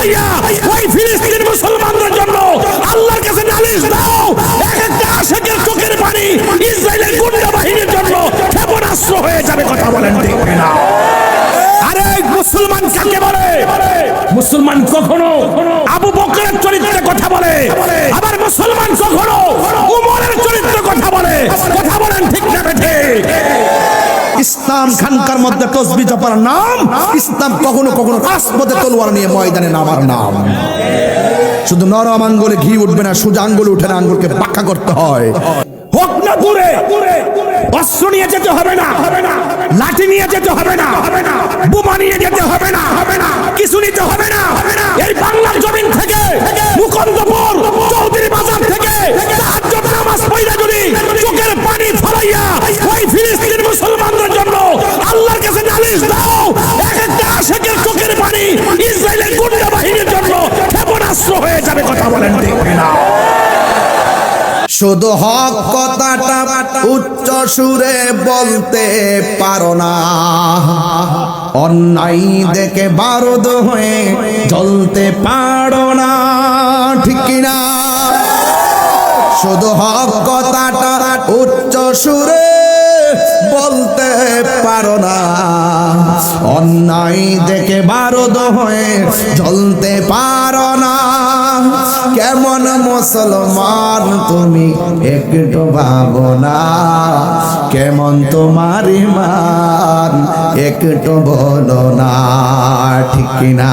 ওই মুসলমানদের জন্য আল্লাহর কাছে নালিশ দাও। এক একটা আশেকের চোখের পানি ইসরায়েলের গুন্ডা বাহিনীর জন্য ক্ষেপণাস্ত্র হয়ে যাবে কথা বলেন না আরে মুসলমান কাকে বলে? মুসলমান কখনো আবু বকরের চরিত্রে কথা বলে। আবার মুসলমান কখনো উমরের চরিত্রে কথা বলে কথা বলেন ঠিক না বেঠে ইসলাম খানকার মধ্যে তসবি জপার নাম, ইসলাম কখনো কখনো রাজপথে তলোয়ার নিয়ে ময়দানে নামার নাম। শুধু নরম আঙ্গুলে ঘি উঠবে না, সোজা আঙ্গুল উঠে না, আঙ্গুলকে পাকা করতে হয়। হোক না দূরে, অস্ত্র নিয়ে যেতে হবে না, লাঠি নিয়ে যেতে হবে না, বোমা নিয়ে যেতে হবে না। হবে না শুধু হক কথাটা উচ্চ সুরে বলতে পারো না। অন্যায় দেখে বারদ হয়ে জ্বলতে পারো না, ঠিক কিনা শুধু হক কথাটা উচ্চ সুরে বলতে পারো না। অন্যায় দেখে বারদ হয়ে জ্বলতে পারো না। কেমন মুসলমান তুমি একটু ভাবো না। কেমন তোমার ইমান একটু বলো না ঠিক কিনা?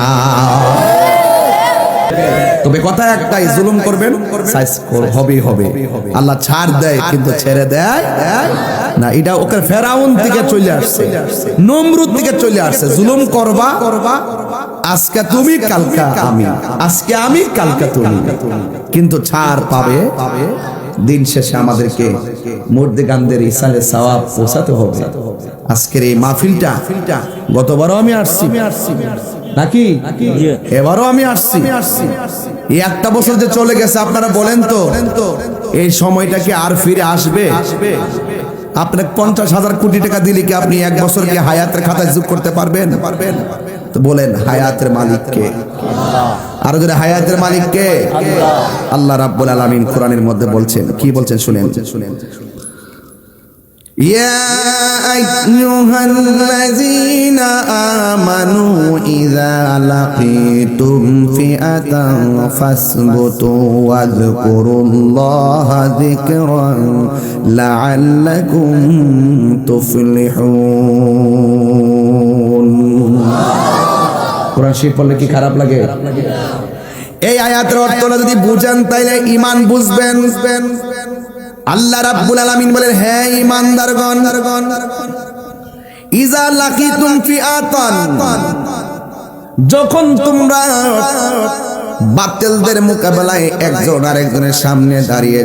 তবে কথা একটাই, জুলুম করবেন সাইজ হবে হবে। আল্লাহ ছাড় দেয়, কিন্তু ছেড়ে দেয়, না, এটা ওকে ফেরাউন থেকে চলে আসছে, নমরুদ থেকে চলে আসছে। জুলুম করবা করবা আজকে তুমি, কালকা আমি। আজকে আমি, কালকা তুমি। কিন্তু ছাড় পাবে, দিন শেষে আমাদেরকে মুর্দে গান্ধের ইসালে সওয়াব পৌঁছাতে হবে। আজকের এই মাহফিলটা, গতবারও আমি আসছি। নাকি? এবারও আমি আসছি। এই একটা বছর যে চলে গেছে আপনারা বলেন তো এই সময়টা কি আর ফিরে আসবে? আপনার পঞ্চাশ হাজার কোটি টাকা দিলে কি আপনি এক বছর কি হায়াতের খাতায় যোগ করতে পারবেন? পারবেন তো বলেন হায়াতের মালিককে আরও যদি হায়াতের মালিককে আল্লাহ। রাব্বুল আলামিন কোরআনের মধ্যে বলছেন কি বলছেন শুনেন শুনেন? يا أيها الذين آمنوا إذا لقيتم فئة فاثبتوا واذكروا الله ذكرا لعلكم تفلحون কোরআন শরীফ পড়লে কি খারাপ লাগে এই আয়াতের অর্থটা যদি বুঝেন তাইলে ইমান বুঝবেন বুঝবেন আল্লাহ রাব্বুল আলামিন বলেন হ্যাঁ ইমানদারগণ ইজা লাকিতুম ফিআতান, যখন তোমরা বাতিলদের মোকাবেলায় একজন আরেকজনের সামনে দাঁড়িয়ে